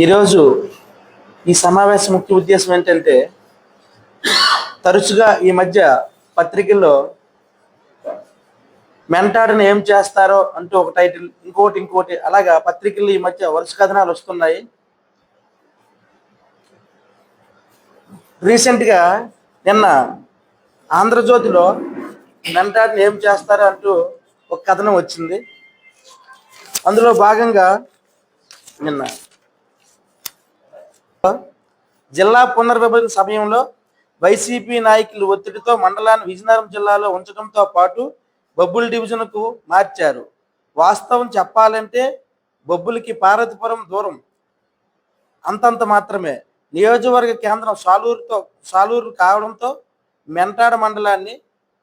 ఈరోజు ఈ సమావేశం ముఖ్య ఉద్దేశం ఏంటంటే తరచుగా ఈ మధ్య పత్రికల్లో మెంటాడిని ఏం చేస్తారో అంటూ ఒక టైటిల్ ఇంకోటి ఇంకోటి అలాగా పత్రికల్లో ఈ మధ్య వరుస కథనాలు వస్తున్నాయి. రీసెంట్గా నిన్న ఆంధ్రజ్యోతిలో మెంటాడిని ఏం చేస్తారో అంటూ ఒక కథనం వచ్చింది. అందులో భాగంగా నిన్న జిల్లా పునర్విభజన సమయంలో వైసీపీ నాయకులు ఒత్తిడితో మండలాన్ని విజయనగరం జిల్లాలో ఉంచడంతో పాటు బొబ్బుల డివిజన్కు మార్చారు. వాస్తవం చెప్పాలంటే బొబ్బులకి పార్వతీపురం దూరం. అంతంత మాత్రమే. నియోజకవర్గ కేంద్రం సాలూరుతో సాలూరు కావడంతో మెంటాడ మండలాన్ని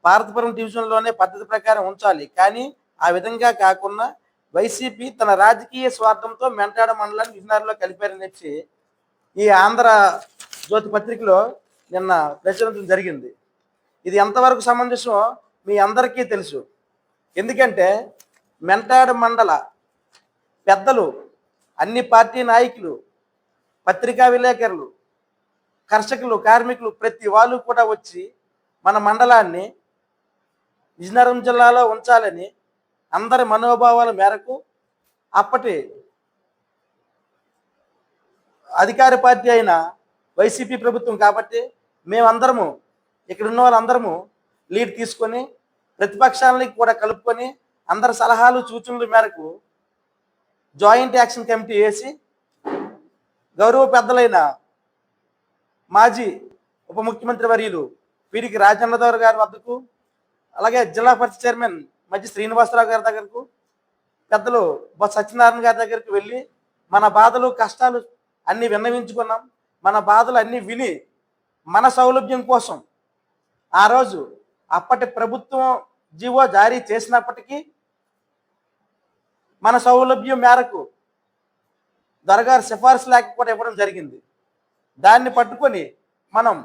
పార్వతీపురం డివిజన్లోనే పద్ధతి ప్రకారం ఉంచాలి. కానీ ఆ విధంగా కాకుండా వైసీపీ తన రాజకీయ స్వార్థంతో మెంటాడ మండలాన్ని విజయనగరంలో కలిపారని చెప్పి ఈ ఆంధ్ర జ్యోతి పత్రికలో నిన్న ప్రచురించడం జరిగింది. ఇది ఎంతవరకు సమంజసమో మీ అందరికీ తెలుసు. ఎందుకంటే మెంటాడు మండల పెద్దలు అన్ని పార్టీ నాయకులు పత్రికా విలేకరులు కర్షకులు కార్మికులు ప్రతి వాళ్ళు కూడా వచ్చి మన మండలాన్ని విజయనగరం జిల్లాలో ఉంచాలని అందరి మనోభావాల మేరకు అప్పటి అధికార పార్టీ అయిన వైసీపీ ప్రభుత్వం కాబట్టి మేమందరము ఇక్కడ ఉన్న వాళ్ళందరము లీడ్ తీసుకొని ప్రతిపక్షాలని కూడా కలుపుకొని అందరి సలహాలు సూచనల మేరకు జాయింట్ యాక్షన్ కమిటీ వేసి గౌరవ పెద్దలైన మాజీ ఉప ముఖ్యమంత్రి వర్యులు వీరికి రాజేంద్రరావు గారి వద్దకు అలాగే జిల్లా పరిషత్ చైర్మన్ మధ్య శ్రీనివాసరావు గారి దగ్గరకు పెద్దలు బొత్స సత్యనారాయణ గారి దగ్గరకు వెళ్ళి మన బాధలు కష్టాలు అన్ని విన్నవించుకున్నాం. మన బాధలు అన్ని విని మన సౌలభ్యం కోసం ఆ రోజు అప్పటి ప్రభుత్వం జీవో జారీ చేసినప్పటికీ మన సౌలభ్యం మేరకు దొరగారు సిఫార్సు లేకపోతే ఇవ్వడం జరిగింది. దాన్ని పట్టుకొని మనం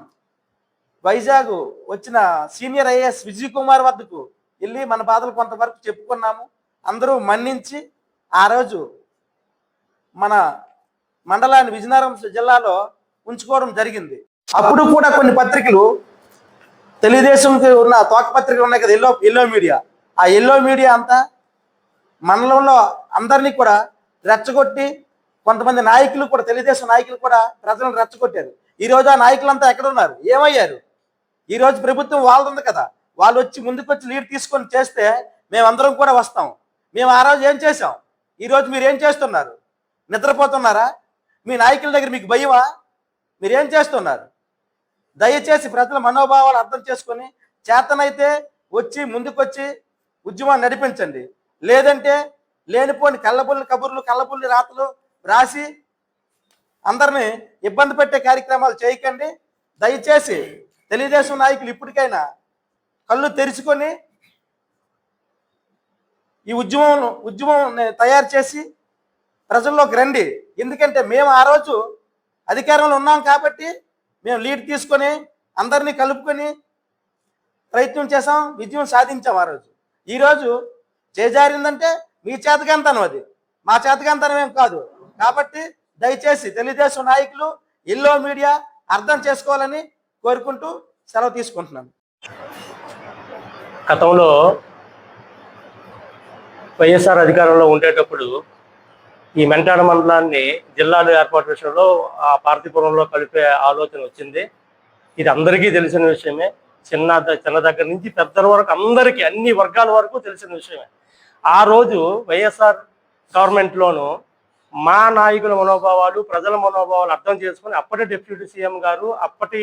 వైజాగ్ వచ్చిన సీనియర్ ఐఏఎస్ విజయ్ కుమార్ వద్దకు వెళ్ళి మన బాధలు కొంతవరకు చెప్పుకున్నాము. అందరూ మన్నించి ఆ రోజు మన మండలాన్ని విజయనగరం జిల్లాలో ఉంచుకోవడం జరిగింది. అప్పుడు కూడా కొన్ని పత్రికలు తెలుగుదేశంకి ఉన్న తోక పత్రికలు ఉన్నాయి కదా ఎల్లో ఎల్లో మీడియా ఆ ఎల్లో మీడియా అంతా మండలంలో అందరినీ కూడా రెచ్చగొట్టి కొంతమంది నాయకులు కూడా తెలుగుదేశం నాయకులు కూడా ప్రజలను రెచ్చగొట్టారు. ఈ రోజు ఆ నాయకులంతా ఎక్కడ ఉన్నారు? ఏమయ్యారు? ఈరోజు ప్రభుత్వం వాళ్ళది కదా. వాళ్ళు వచ్చి ముందుకొచ్చి లీడ్ తీసుకొని చేస్తే మేమందరం కూడా వస్తాం. మేము ఆ రోజు ఏం చేసాం ఈ రోజు మీరు ఏం చేస్తున్నారు? నిద్రపోతున్నారా? మీ నాయకుల దగ్గర మీకు భయమా? మీరేం చేస్తున్నారు? దయచేసి ప్రజల మనోభావాలు అర్థం చేసుకొని చేతనైతే వచ్చి ముందుకొచ్చి ఉద్యమాన్ని నడిపించండి. లేదంటే లేనిపోని కళ్ళబుల్లి కబుర్లు కళ్ళబుల్లి రాతలు రాసి అందరిని ఇబ్బంది పెట్టే కార్యక్రమాలు చేయకండి. దయచేసి తెలుగుదేశం నాయకులు ఇప్పటికైనా కళ్ళు తెరుచుకొని ఈ ఉద్యమం ఉద్యమం తయారు చేసి ప్రజల్లోకి రండి. ఎందుకంటే మేము ఆ రోజు అధికారంలో ఉన్నాం కాబట్టి మేము లీడ్ తీసుకొని అందరినీ కలుపుకొని ప్రయత్నం చేసాం విజయం సాధించాం ఆ రోజు. ఈరోజు చేజారిందంటే మీ చేతకంతనం అది. మా చేతకంతనం ఏం కాదు. కాబట్టి దయచేసి తెలుగుదేశం నాయకులు ఎల్లో మీడియా అర్థం చేసుకోవాలని కోరుకుంటూ సెలవు తీసుకుంటున్నాను. గతంలో వైఎస్ఆర్ అధికారంలో ఉండేటప్పుడు ఈ మెంటాడ మండలాన్ని జిల్లాలు ఏర్పాటు విషయంలో ఆ పార్థిపురంలో కలిపే ఆలోచన వచ్చింది. ఇది అందరికీ తెలిసిన విషయమే. చిన్న చిన్న దగ్గర నుంచి పెద్దల వరకు అందరికీ అన్ని వర్గాల వరకు తెలిసిన విషయమే. ఆ రోజు వైఎస్ఆర్ గవర్నమెంట్లోను మా నాయకుల మనోభావాలు ప్రజల మనోభావాలు అర్థం చేసుకుని అప్పటి డిప్యూటీ సీఎం గారు అప్పటి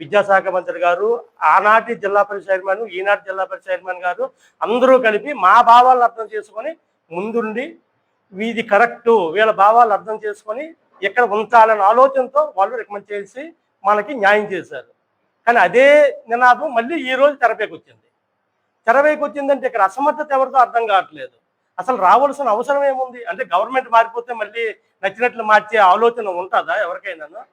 విద్యాశాఖ మంత్రి గారు ఆనాటి జిల్లా పరిషత్ చైర్మన్ ఈనాటి జిల్లా పరిషత్ చైర్మన్ గారు అందరూ కలిపి మా భావాలను అర్థం చేసుకొని ముందుండి వీధి కరెక్టు వీళ్ళ భావాలు అర్థం చేసుకొని ఇక్కడ ఉంచాలనే ఆలోచనతో వాళ్ళు రికమెండ్ చేసి మనకి న్యాయం చేశారు. కానీ అదే నినాదం మళ్ళీ ఈ రోజు తెరపైకి వచ్చింది. తెరపైకి వచ్చిందంటే ఇక్కడ అసమర్థత ఎవరితో అర్థం కావట్లేదు. అసలు రావాల్సిన అవసరం ఏముంది? అంటే గవర్నమెంట్ మారిపోతే మళ్ళీ నచ్చినట్లు మార్చే ఆలోచన ఉంటుందా ఎవరికైనా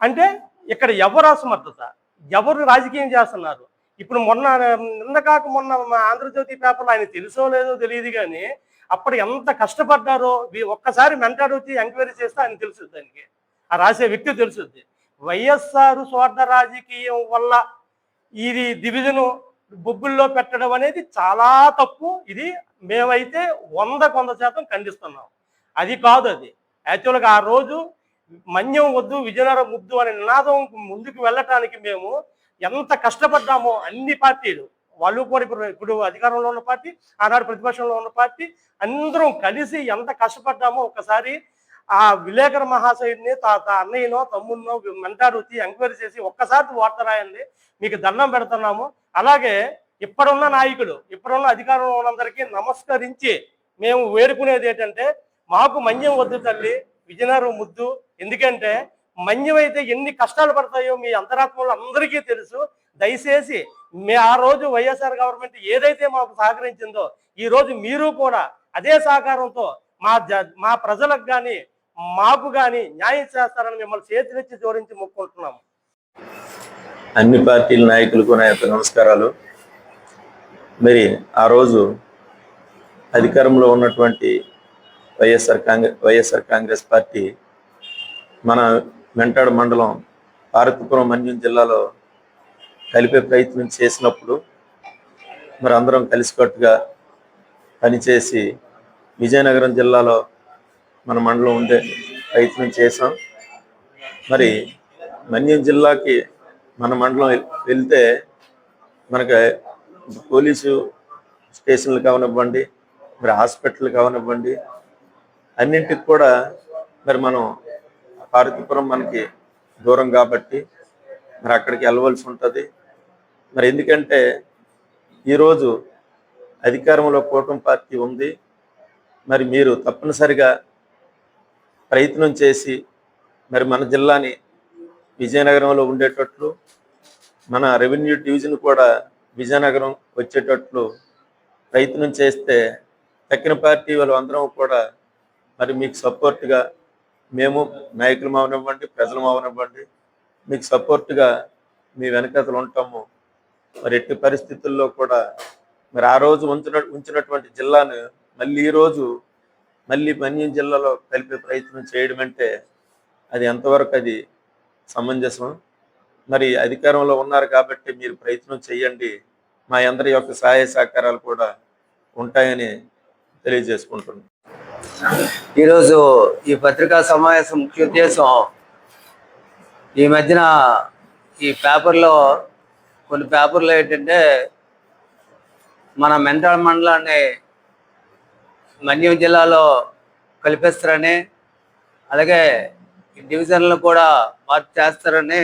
అంటే ఇక్కడ ఎవరు అసమర్థత? ఎవరు రాజకీయం చేస్తున్నారు? ఇప్పుడు మొన్న నిన్న కాక మొన్న మా ఆంధ్రజ్యోతి పేపర్లో ఆయన తెలుసో లేదో తెలియదు కానీ అప్పుడు ఎంత కష్టపడ్డారో వీ- ఒక్కసారి మెంటాడు వచ్చి ఎంక్వైరీ చేస్తే ఆయన తెలుస్తుంది దానికి. ఆ రాసే వ్యక్తి తెలుస్తుంది వైఎస్ఆర్ స్వార్థ రాజకీయం వల్ల ఇది డివిజను బొగ్గుల్లో పెట్టడం అనేది చాలా తప్పు. ఇది మేమైతే వంద కొంద శాతం ఖండిస్తున్నాం. అది కాదు అది. యాక్చువల్గా ఆ రోజు మన్యం వద్దు విజయనగరం ముద్దు అనే నినాదం ముందుకు వెళ్ళటానికి మేము ఎంత కష్టపడ్డామో అన్ని పార్టీలు వాళ్ళు కూడా ఇప్పుడు ఇప్పుడు అధికారంలో ఉన్న పార్టీ ఆనాడు ప్రతిపక్షంలో ఉన్న పార్టీ అందరం కలిసి ఎంత కష్టపడ్డామో ఒకసారి ఆ విలేకరు మహాశయుడిని తా తా అన్నయ్యనో తమ్ముడినో మెంటాడు వచ్చి ఎంక్వైరీ చేసి ఒక్కసారి వార్త రాయండి మీకు దండం పెడుతున్నాము. అలాగే ఇప్పుడున్న నాయకులు ఇప్పుడున్న అధికారంలో ఉన్నందరికీ నమస్కరించి మేము వేడుకునేది ఏంటంటే మాకు మన్యం వద్దు తల్లి విజయనగరం ముద్దు. ఎందుకంటే మన్యం అయితే ఎన్ని కష్టాలు పడతాయో మీ అంతరాత్మలో అందరికీ తెలుసు. దయచేసి మే ఆ రోజు వైఎస్ఆర్ గవర్నమెంట్ ఏదైతే మాకు సహకరించిందో ఈ రోజు మీరు కూడా అదే సహకారంతో మా జ మా ప్రజలకు కానీ మాకు కానీ న్యాయం చేస్తారని మిమ్మల్ని చేతులెచ్చి జోడించి మొక్కుంటున్నాము అన్ని పార్టీల నాయకులకు నా యొక్క నమస్కారాలు. మరి ఆ రోజు అధికారంలో ఉన్నటువంటి YSR Congress YSR Congress party మన వెంటాడు మండలం పార్వతీపురం మన్యం జిల్లాలో కలిపే ప్రయత్నం చేసినప్పుడు మరి అందరం కలిసికట్టుగా పనిచేసి విజయనగరం జిల్లాలో మన మండలం ఉండే ప్రయత్నం చేసాం మరి మన్యం జిల్లాకి మన మండలం వెళ్తే మనకి పోలీసు స్టేషన్లు కావనివ్వండి మరి హాస్పిటల్ కావనివ్వండి అన్నింటికి కూడా మరి మనం పార్వతీపురం మనకి దూరం కాబట్టి మరి అక్కడికి వెళ్ళవలసి ఉంటుంది. మరి ఎందుకంటే ఈరోజు అధికారంలో కూటమి పార్టీ ఉంది. మరి మీరు తప్పనిసరిగా ప్రయత్నం చేసి మరి మన జిల్లాని విజయనగరంలో ఉండేటట్లు మన రెవెన్యూ డివిజన్ కూడా విజయనగరం వచ్చేటట్లు ప్రయత్నం చేస్తే తక్కిన పార్టీ వాళ్ళు అందరం కూడా మరి మీకు సపోర్ట్గా మేము నాయకులు అవనివ్వండి ప్రజలు అవనివ్వండి మీకు సపోర్ట్గా మీ వెనకతలు ఉంటాము. మరి ఎట్టి పరిస్థితుల్లో కూడా మరి ఆ రోజు ఉంచిన ఉంచినటువంటి జిల్లాను మళ్ళీ ఈ రోజు మళ్ళీ మన్యం జిల్లాలో కలిపే ప్రయత్నం చేయడం అంటే అది ఎంతవరకు అది సమంజసం? మరి అధికారంలో ఉన్నారు కాబట్టి మీరు ప్రయత్నం చేయండి. మా అందరి యొక్క సహాయ సహకారాలు కూడా ఉంటాయని తెలియజేసుకుంటున్నాను ఈరోజు ఈ పత్రికా సమావేశం ముఖ్య ఉద్దేశం ఈ మధ్యన ఈ పేపర్లో కొన్ని పేపర్లు ఏంటంటే మన మెంటల్ మండలాన్ని మన్యం జిల్లాలో కలిపేస్తారని అలాగే ఈ డివిజన్లను కూడా మార్పు చేస్తారని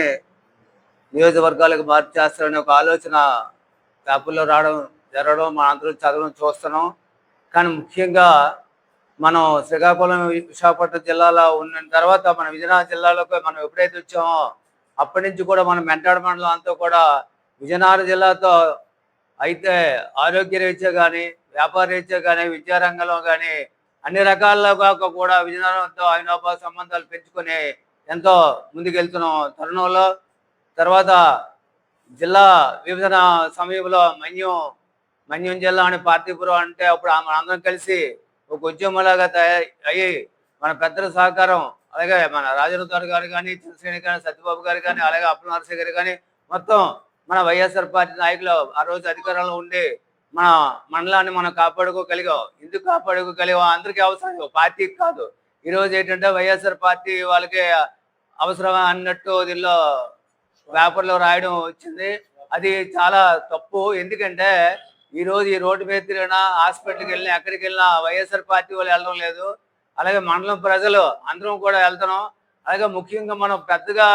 నియోజకవర్గాలకు మార్పు చేస్తారని ఒక ఆలోచన పేపర్లో రావడం జరగడం మన అందరూ చదవడం చూస్తున్నాం. కానీ ముఖ్యంగా మనం శ్రీకాకుళం విశాఖపట్నం జిల్లాలో ఉన్న తర్వాత మన విజయనగరం జిల్లాలోకి మనం ఎప్పుడైతే వచ్చామో అప్పటి నుంచి కూడా మనం మెంటాడ మండలం అంతా కూడా విజయనగరం జిల్లాతో అయితే ఆరోగ్య రీత్యా కానీ వ్యాపార రీత్యా కానీ విద్యారంగంలో కానీ అన్ని రకాలుగా కూడా విజయనగరంతో అవినాభావ సంబంధాలు పెంచుకొని ఎంతో ముందుకెళ్తున్నాం తరుణంలో. తర్వాత జిల్లా విభజన సమయంలో మన్యం మన్యం జిల్లా అని పార్టీపురం అంటే అప్పుడు మన అందరం కలిసి ఒక ఉద్యమంలాగా తయారు అయ్యి మన పెద్దల సహకారం అలాగే మన రాజరథారు గారు కానీ చంద్రశ్రేణి కానీ సత్యబాబు గారు కానీ అలాగే అప్పల నరసింహ గారు కానీ మొత్తం మన వైఎస్ఆర్ పార్టీ నాయకులు ఆ రోజు అధికారంలో ఉండి మన మండలాన్ని మనం కాపాడుకోగలిగాం. ఎందుకు కాపాడుకోగలిగాం? అందరికీ అవసరం. పార్టీకి కాదు. ఈ రోజు ఏంటంటే వైఎస్ఆర్ పార్టీ వాళ్ళకి అవసరం అన్నట్టు దీనిలో పేపర్లో రాయడం వచ్చింది. అది చాలా తప్పు. ఎందుకంటే ఈ రోజు ఈ రోడ్డు మీద తిరిగినా హాస్పిటల్కి వెళ్ళినా ఎక్కడికి వెళ్ళినా వైఎస్ఆర్ పార్టీ వాళ్ళు వెళ్ళడం లేదు. అలాగే మండలం ప్రజలు అందరం కూడా వెళ్తున్నాం. అలాగే ముఖ్యంగా మనం పెద్దగా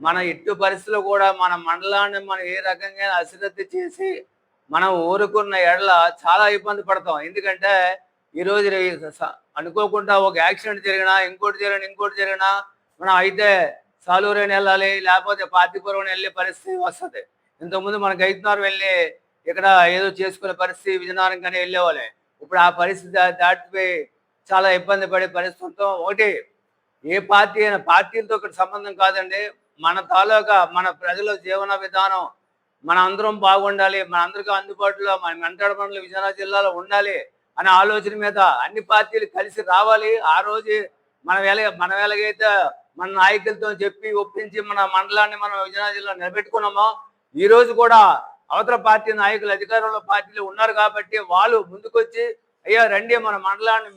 మన ఎట్టు పరిస్థితులు కూడా మన మండలాన్ని మనం ఏ రకంగా అశ్రద్ధ చేసి మనం ఊరుకున్న ఎడల చాలా ఇబ్బంది పడతాం. ఎందుకంటే ఈ రోజు అనుకోకుండా ఒక యాక్సిడెంట్ జరిగినా ఇంకోటి జరిగినా ఇంకోటి జరిగినా మనం అయితే సాలూరేని వెళ్ళాలి లేకపోతే పార్టీపురం వెళ్ళే పరిస్థితి వస్తుంది. ఇంతకుముందు మనకి ఐదున్నర వెళ్ళి ఇక్కడ ఏదో చేసుకునే పరిస్థితి విజయనగరం కానీ వెళ్ళేవాళ్ళే. ఇప్పుడు ఆ పరిస్థితి దాటిపోయి చాలా ఇబ్బంది పడే పరిస్థితులతో ఒకటి. ఏ పార్టీ అయినా పార్టీలతో ఇక్కడ సంబంధం కాదండి. మన తాలూకా మన ప్రజల జీవన విధానం మన అందరం బాగుండాలి మన అందరికీ అందుబాటులో మన మెంటాడ మండలి విజయనగరం జిల్లాలో ఉండాలి అనే ఆలోచన మీద అన్ని పార్టీలు కలిసి రావాలి. ఆ రోజు మనం ఎలాగ మన వెలగైతే మన నాయకులతో చెప్పి ఒప్పించి మన మండలాన్ని మనం విజయనగరం జిల్లా నిలబెట్టుకున్నామో ఈ రోజు కూడా అవతల పార్టీ నాయకులు అధికారంలో పార్టీలు ఉన్నారు కాబట్టి వాళ్ళు ముందుకొచ్చి అయ్యా రండి మన మండలాన్ని